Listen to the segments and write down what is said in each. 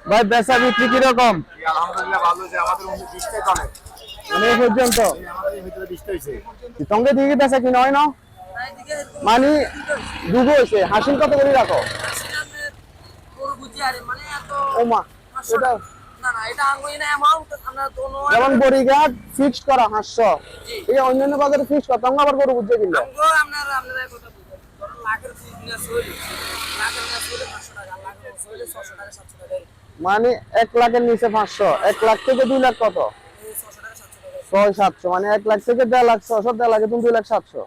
ভাই বেচা বিক্রি কীরকম? আলহামদুলিল্লাহ ভালো যে আমাদের বিশটাই চলে। মানে এই পর্যন্ত? হয়েছে। সঙ্গে দিকে বেচা কিনা হয় না? মানে হয়েছে। হাসিল কত করে রাখো? ও এটা যেমন বড়িঘাট ফিক্সড করা হাঁসশো এই অন্যান্য বাজারে ফিক্সড করা তখন আবার গরু বুঝছে কিনলে? মানে এক লাখের নিচে পাঁচশো। এক লাখ থেকে দুই লাখ কত? ছয় সাতশো। মানে এক লাখ থেকে দেড় লাখ ছশো দেড় লাখে তুমি দুই লাখ সাতশো।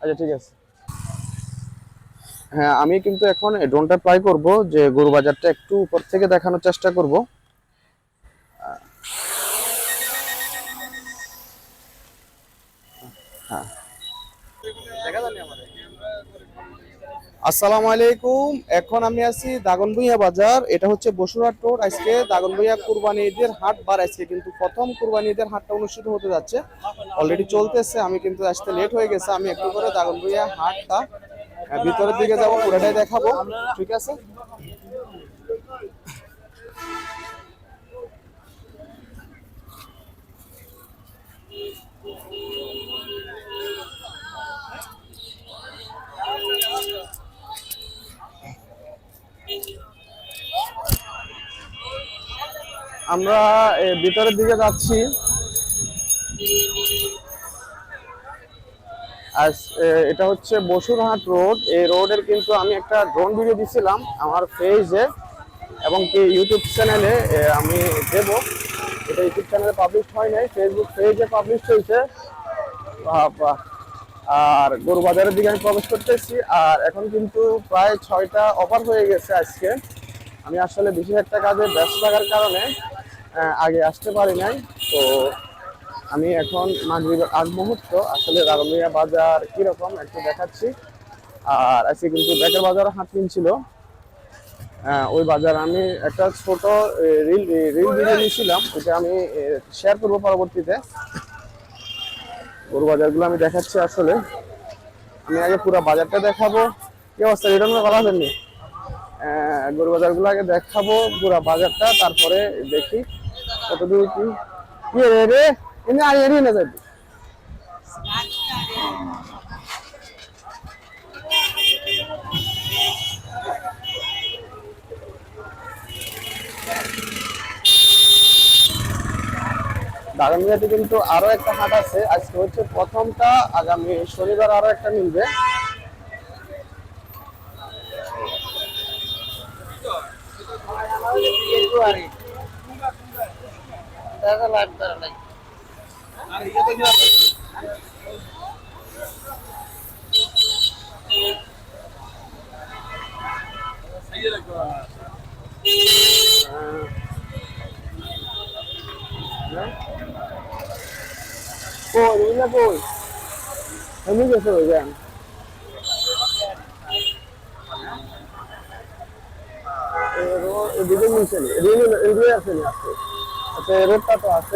আচ্ছা ঠিক আছে। হ্যাঁ আমি কিন্তু এখন ড্রোনটা ট্রাই করব যে গরু বাজারটা একটু উপর থেকে দেখানোর চেষ্টা করব। হ্যাঁ। আসসালামু আলাইকুম। এখন আমি আছি দাগনভূঞা বাজার। এটা হচ্ছে বসুরহাট রোড আজকে দাগনভূঞা কুরবানি ঈদের হাট বার আজকে কিন্তু প্রথম কুরবানি ঈদের হাটটা অনুষ্ঠিত হতে যাচ্ছে। অলরেডি চলতেছে, আমি কিন্তু আসতে লেট হয়ে গেছে। আমি একটু করে দাগনভূঞা হাটটা ভিতরের দিকে যাব, পুরোটাই দেখাবো। ঠিক আছে? আমরা ভিতরের দিকে যাচ্ছি। এটা হচ্ছে বসুরহাট রোড। এই রোডের কিন্তু আমি একটা ড্রোন ভিডিও দিছিলাম আমার পেজে এবং কি ইউটিউব চ্যানেলে আমি দেব। এটা ইউটিউব চ্যানেলে পাবলিশ হয় নাই ফেসবুক পেজে পাবলিশ হয়েছে। আর গরু বাজারের দিকে আমি প্রবেশ করতেছি। আর এখন কিন্তু প্রায় ছয়টা অফার হয়ে গেছে আজকে। আমি আসলে বেশি একটা কাজে ব্যস্ত থাকার কারণে আগে আসতে পারি নাই। তো আমি এখন মাগরিবের আগ মুহূর্ত আসলে রাগমিয়া বাজার কীরকম একটু দেখাচ্ছি। আর আজকে কিন্তু ব্যাকের বাজার হাট ছিল। ওই বাজার আমি একটা ছোট রিল রিল ভিডিও নিয়েছিলাম ওটা আমি শেয়ার করব পরবর্তীতে। ওর বাজারগুলো আমি দেখাচ্ছি আসলে। আমি আগে পুরো বাজারটা দেখাবো। কি অবস্থা? রিটার্ন আছেননি আহ, গরু বাজারগুলো আগে দেখাবো, পুরো বাজারটা, তারপরে দেখি কতদূর কি। রে এনে আর না যাবি। কিন্তু আরও একটা হাট আছে। আজকে হচ্ছে প্রথমটা, আগামী শনিবার আরও একটা মিলবে। কই এগুলা কই আমি গেছে ওই এদিকে আছে রোডটা তো আছে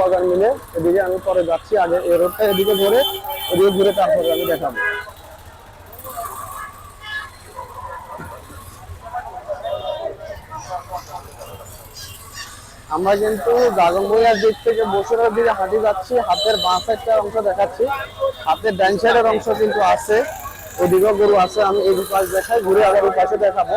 বাজার মিলে এদিকে আমি পরে যাচ্ছি আগে এই রোডটা এদিকে ধরে এদিকে ঘুরে তারপরে আমি দেখাবো আমরা কিন্তু দাগনবইয়ার দিক থেকে বসুরের দিকে হাঁটি যাচ্ছি। হাতের বাঁ সাইডটার অংশ দেখাচ্ছি। হাতের সাইডের অংশ কিন্তু আছে। ওদিকেও গরু আছে। আমি এই পাশ দেখাই। ঘুরে আবার ওই পাশে দেখাবো।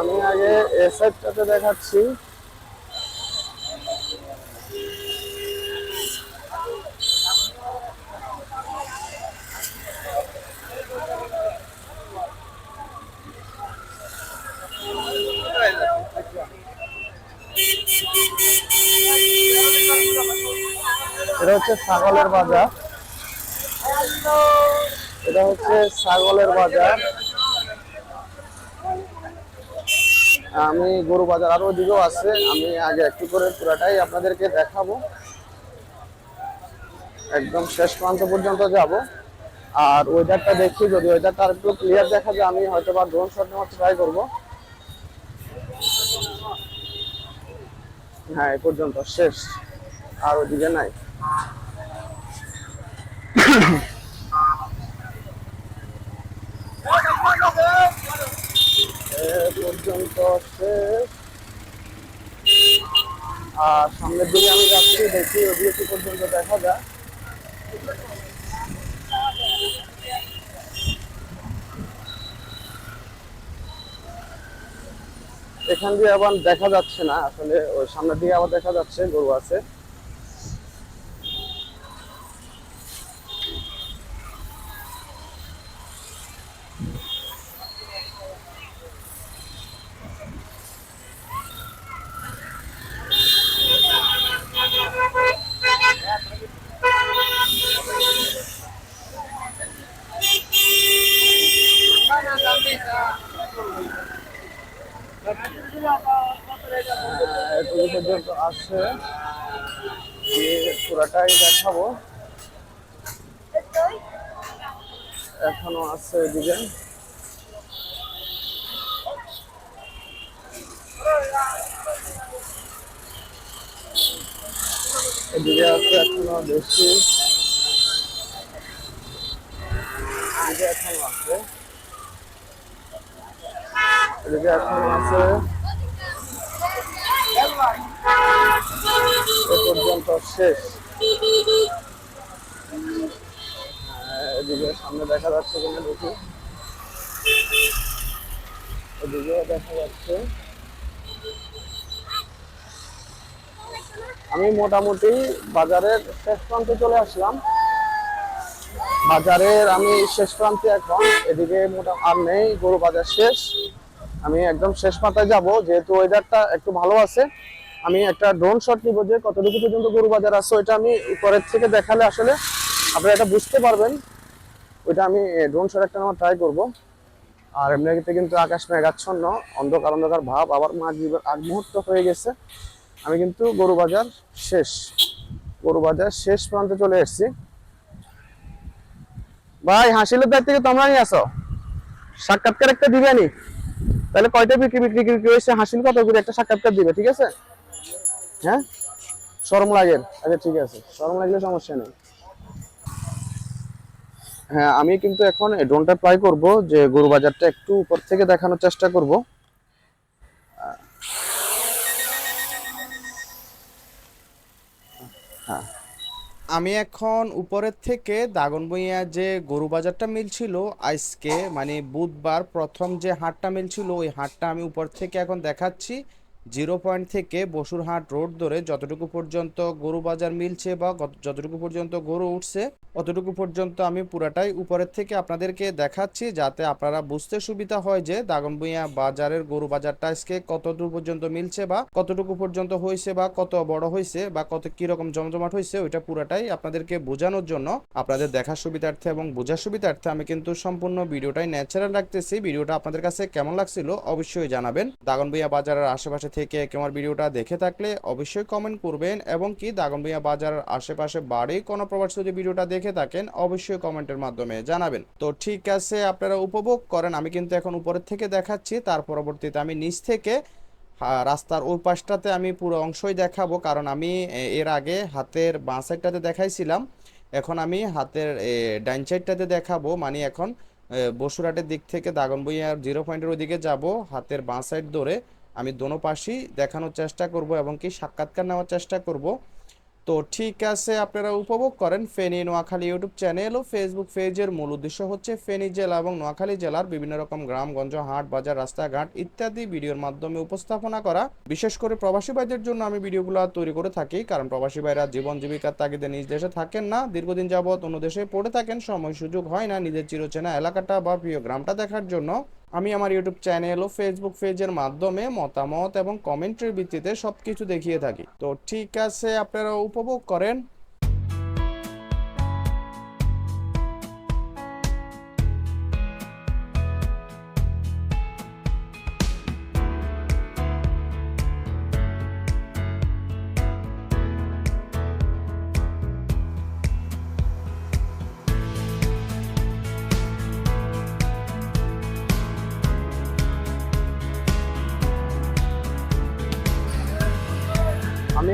আমি আগে এ সাইডটাতে দেখাচ্ছি। এটা হচ্ছে ছাগলের বাজার। এটা হচ্ছে ছাগলের বাজার। আমি গরু বাজার আরও দিকেও আছে। আমি আগে একটু করে পুরাটাই আপনাদেরকে দেখাবো। একদম শেষ প্রান্ত পর্যন্ত যাব। আর ওয়েদারটা দেখি, যদি ওয়েদারটা আর একটু ক্লিয়ার দেখা যায়, আমি হয়তো বা ড্রোন শট নেওয়ার ট্রাই করব। হ্যাঁ এ পর্যন্ত শেষ। আর ওদিকে নাই। পর্যন্ত শেষ আর সামনের দিকে আমি যাচ্ছি দেখি কি পর্যন্ত দেখা যায় এখান দিয়ে আবার দেখা যাচ্ছে না। আসলে ওই সামনের দিকে আবার দেখা যাচ্ছে, গরু আছে। আছে পুরাটাই দেখাবো। এখনও আছে এদিকে। এদিকে আছে এখনও বেশি। এদিকে এখনও আছে। এদিকে এখনও আছে। পর্যন্ত শেষ। এদিকে সামনে দেখা যাচ্ছে কিনা দেখি। দেখা যাচ্ছে। আমি মোটামুটি বাজারের শেষ প্রান্তে চলে আসলাম। বাজারের আমি শেষ প্রান্তে এখন। এদিকে মোটা আর নেই, গরু বাজার শেষ। আমি একদম শেষ পাতায় যাব, যেহেতু ওয়েদারটা একটু ভালো আছে। আমি একটা ড্রোন শট নিব যে কতটুকু পর্যন্ত গরু বাজার আছে, ওইটা আমি উপরের থেকে দেখালে আসলে আপনারা এটা বুঝতে পারবেন। ওইটা আমি ড্রোন শট একটা নেওয়ার ট্রাই করব। আর এমনিতে কিন্তু আকাশ মেঘাচ্ছন্ন, অন্ধকার অন্ধকার ভাব, আবার মাগরিবের আগ মুহূর্ত হয়ে গেছে। আমি কিন্তু গরু বাজার শেষ, গরু বাজার শেষ প্রান্তে চলে এসেছি। ভাই, হাসিলের দায়িত্ব থেকে তোমরা নিয়ে আসো। সাক্ষাৎকার একটা দিবে নি। তাহলে কয়টা বিক্রি বিক্রি হয়েছে? হাসিল কত করে একটা সাক্ষাৎকার দিবে, ঠিক আছে? হ্যাঁ? শরম লাগে। আচ্ছা ঠিক আছে। শরম লাগলে সমস্যা নেই। হ্যাঁ আমি কিন্তু এখন ড্রোনটা ট্রাই করব যে গরু বাজারটা একটু উপর থেকে দেখানোর চেষ্টা করব। আমি এখন উপরের থেকে দাগনভূঞা যে গরু বাজারটা মিলছিল, আজকে মানে বুধবার প্রথম যে হাটটা মিলছিল, ওই হাটটা আমি উপর থেকে এখন দেখাচ্ছি। জিরো পয়েন্ট থেকে বসুরহাট রোড ধরে যতটুকু পর্যন্ত গরু বাজার মিলছে বা যতটুকু পর্যন্ত গরু উঠছে, অতটুকু পর্যন্ত আমি পুরাটাই উপরের থেকে আপনাদেরকে দেখাচ্ছি যাতে আপনারা বুঝতে সুবিধা হয় যে দাগনভূঞা বাজারের গরু বাজারটা আজকে কতদূর পর্যন্ত মিলছে বা কতটুকু পর্যন্ত হয়েছে বা কত বড় হয়েছে বা কত কীরকম জমজমাট হয়েছে, ওইটা পুরাটাই আপনাদেরকে বোঝানোর জন্য আপনাদের দেখার সুবিধার্থে এবং বোঝার সুবিধার্থে আমি কিন্তু সম্পূর্ণ ভিডিওটাই ন্যাচারাল রাখতেছি। ভিডিওটা আপনাদের কাছে কেমন লাগছিল অবশ্যই জানাবেন। দাগনভূঞা বাজারের আশেপাশে থেকে আমার ভিডিওটা দেখে থাকলে অবশ্যই কমেন্ট করবেন এবং কি দাগনভূঞা বাজারের আশেপাশে বাড়ি কোনো প্রবাস যদি ভিডিওটা দেখে থাকেন, অবশ্যই কমেন্টের মাধ্যমে জানাবেন। তো ঠিক আছে, আপনারা উপভোগ করেন। আমি কিন্তু এখন উপরের থেকে দেখাচ্ছি। তার পরবর্তীতে আমি নিচ থেকে রাস্তার ওই পাশটাতে আমি পুরো অংশই দেখাবো। কারণ আমি এর আগে হাতের বাঁ সাইডটাতে দেখাইছিলাম। এখন আমি হাতের ডাইন সাইডটাতে দেখাবো। মানে এখন বসুরহাটের দিক থেকে দাগনভূঞার জিরো পয়েন্টের ওদিকে যাব। হাতের বাঁ সাইড ধরে আমি দোনো পাশেই দেখানোর চেষ্টা করব এবং কি সাক্ষাৎকার নেওয়ার চেষ্টা করব। তো ঠিক আছে, আপনারা উপভোগ করেন ফেনী নোয়াখালী ইউটিউব চ্যানেল ও ফেসবুক পেজের মূল উদ্দেশ্য হচ্ছে ফেনী জেলা এবং নোয়াখালী জেলার বিভিন্ন রকম গ্রামগঞ্জ, হাট, বাজার, রাস্তাঘাট ইত্যাদি ভিডিওর মাধ্যমে উপস্থাপনা করা। বিশেষ করে প্রবাসী ভাইদের জন্য আমি ভিডিওগুলো তৈরি করে থাকি, কারণ প্রবাসী ভাইরা জীবন জীবিকার তাগিদে নিজ দেশে থাকেন না, দীর্ঘদিন যাবৎ অন্য দেশে পড়ে থাকেন, সময় সুযোগ হয় না নিজের চিরচেনা এলাকাটা বা প্রিয় গ্রামটা দেখার জন্য। আমি আমার ইউটিউব চ্যানেল ও ফেসবুক পেজের মাধ্যমে মতামত এবং কমেন্টের ভিত্তিতে সবকিছু দেখিয়ে থাকি। তো ঠিক আছে, আপনারা উপভোগ করেন।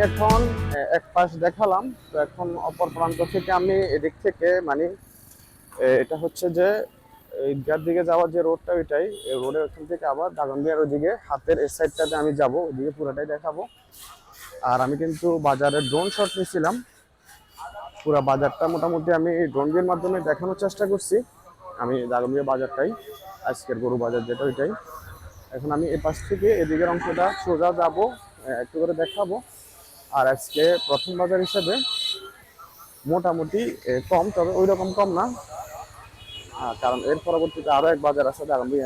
এখন এ, এক পাশ দেখালাম তো এখন অপর প্রান্ত থেকে আমি এদিক থেকে মানে এটা হচ্ছে যে ঈদগার দিকে যাওয়ার যে রোডটা ওইটাই এই রোডের ওখান থেকে আবার দাগনবিয়ার ওইদিকে হাতের এই সাইডটাতে আমি যাব ওইদিকে পুরোটাই দেখাবো। আর আমি কিন্তু বাজারে ড্রোন শট নিয়েছিলাম। পুরো বাজারটা মোটামুটি আমি ড্রোন এর মাধ্যমে দেখানোর চেষ্টা করছি। আমি দাগনবিয়া বাজারটাই আজকের গরু বাজার যেটা ওইটাই। এখন আমি এ পাশ থেকে এদিকের অংশটা সোজা যাব একটু করে দেখাবো। আর আজকে প্রথম বাজার হিসাবে মোটামুটি কম, তবে ওই রকম কম না। কারণ এর পরবর্তীতে আরও এক বাজার আছে আমি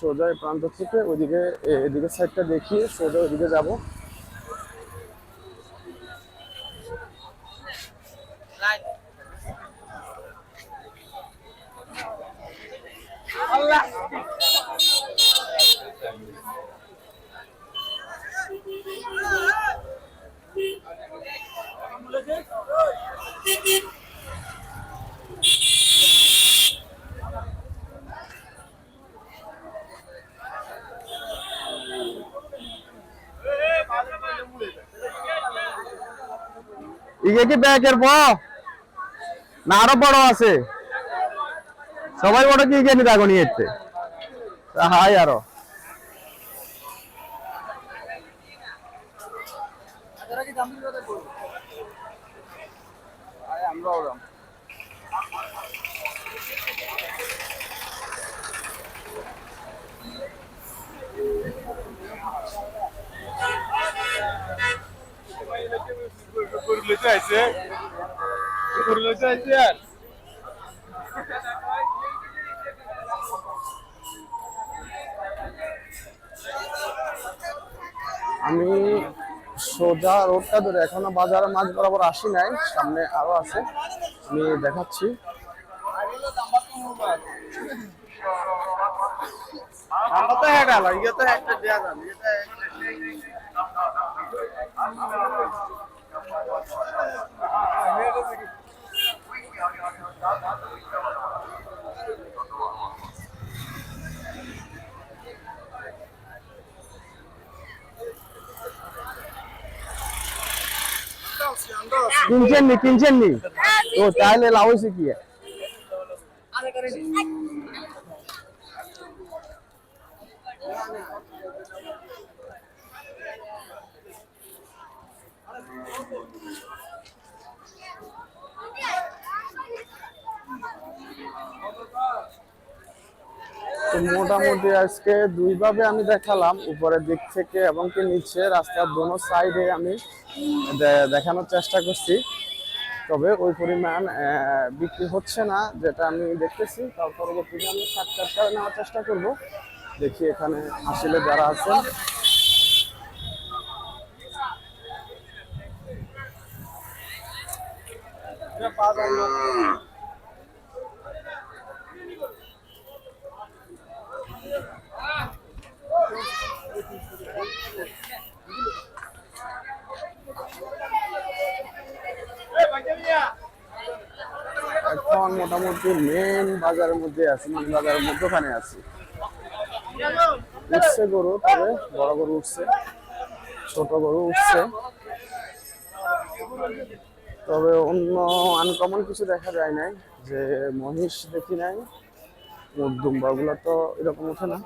সোজা এই প্রান্ত থেকে ওইদিকে এদিকে সাইডটা দেখিয়ে সোজা ওইদিকে যাব। ইয়ে কি ব্যাগের ব না, আরও বড় আছে। সবাই বড় কি জানি দেখো নিয়ে ইয়েতে হাই আরও। আমি সোজা রোডটা ধরে এখনও বাজারের মাছ বরাবর আসি নাই, সামনে আরও আছে। আমি দেখাচ্ছি। নি কিনছেন নি তো চাইলে লাভ হয়েছে কি তো মোটামুটি আজকে দুইভাবে আমি দেখালাম, উপরের দিক থেকে এবং কি নিচে, রাস্তার দোনো সাইডে আমি দেখানোর চেষ্টা করছি। তবে ওই পরিমাণ বিক্রি হচ্ছে না, যেটা আমি দেখতেছি। তার পরবর্তীতে আমি সাক্ষাৎকার নেওয়ার চেষ্টা করব। দেখি এখানে আসলে যারা আছেন। মোটামুটি মেন বাজারের মধ্যে আছি মেন বাজারের মধ্যখানে আছি। উঠছে গরু, তবে বড় গরু উঠছে, ছোট গরু উঠছে। তবে অন্য আনকমন কিছু দেখা যায় নাই, যে মহিষ দেখি নাই মুরদুম্বা ওগুলো তো এরকম ওঠে না।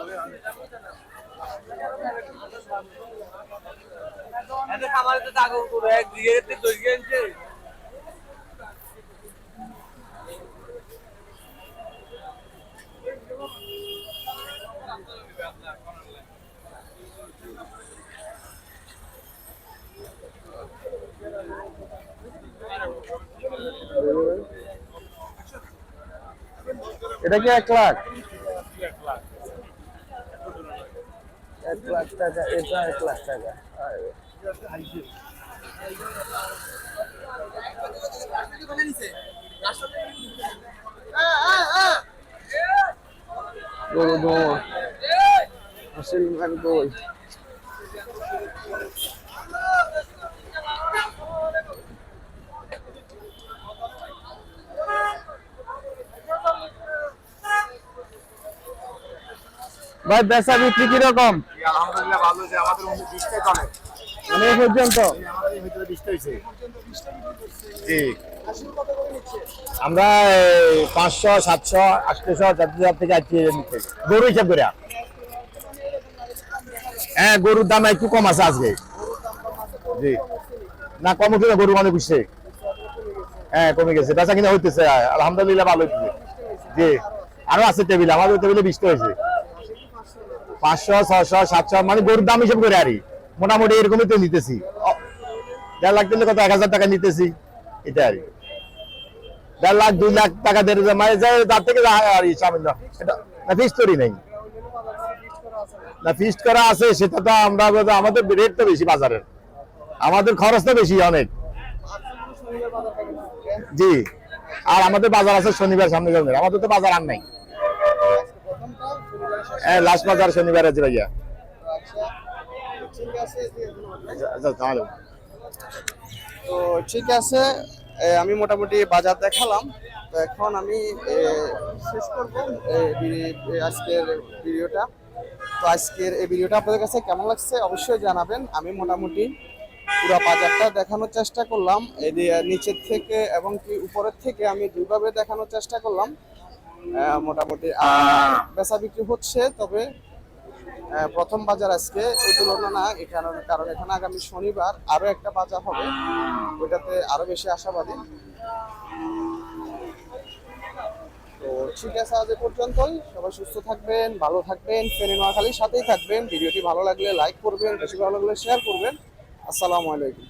এতে এটা কি এক লাখ? এক লাখ টাকা, এটা এক লাখ টাকা। গরু দৌড় আসিল ম্যান ভাই বেচা বিক্রি কীরকম? আলহামদুলিল্লাহ ভালো যে আমাদের চলে। মানে এই পর্যন্ত? আমাদের ভিতরে বিশটা হয়েছে। জি। আমরা পাঁচশো সাতশো আটশোশো চারশো হাজার থেকে গরু হিসাব করে হ্যাঁ গরুর দাম একটু কম আছে আজকে। জি। না কম উঠে গরু অনেক উঠছে হ্যাঁ কমে গেছে। বেচা কিনা হইতেছে আলহামদুলিল্লাহ ভালো হইতেছে। জি। আরও আছে টেবিল আমাদের টেবিলে বিশটা হয়েছে। পাঁচশো ছশো সাতশো মানে গরুর দাম হিসেব করে মোটামুটি এরকমই তো নিতেছি। দেড় লাখ কত? এক হাজার টাকা নিতেছি। এটা দেড় লাখ, দুই লাখ টাকা দেড় হাজার মানে তার থেকে আর এটা না ফিস্ট করি নাই। না ফিস্ট করা আছে, সেটা তো আমরা আমাদের রেট তো বেশি বাজারের। আমাদের খরচ তো বেশি অনেক। জি। আর আমাদের বাজার আছে শনিবার, সামনে আমাদের তো বাজার আর নাই। হ্যাঁ লাস্ট বাজার শনিবার আছে ভাইয়া। আচ্ছা, তো ঠিক আছে আমি মোটামুটি বাজার দেখালাম। তো এখন আমি শেষ করব আজকের ভিডিওটা। তো আজকের এই ভিডিওটা আপনাদের কাছে কেমন লাগছে অবশ্যই জানাবেন। আমি মোটামুটি পুরো বাজারটা দেখানোর চেষ্টা করলাম। এই নিচের থেকে এবং কি উপরের থেকে আমি দুইভাবে দেখানোর চেষ্টা করলাম। মোটামুটি বেচা বিক্রি হচ্ছে তবে প্রথম বাজার আজকে এই তুলনা না এখানে কারণ এখানে আগামী শনিবার আরও একটা বাজার হবে। ওইটাতে আরও বেশি আশাবাদী। তো ঠিক আছে আজ এ পর্যন্তই। সবাই সুস্থ থাকবেন ভালো থাকবেন ফেনী নোয়াখালীর সাথেই থাকবেন। ভিডিওটি ভালো লাগলে লাইক করবেন বেশি ভালো লাগলে শেয়ার করবেন। আসসালামু আলাইকুম।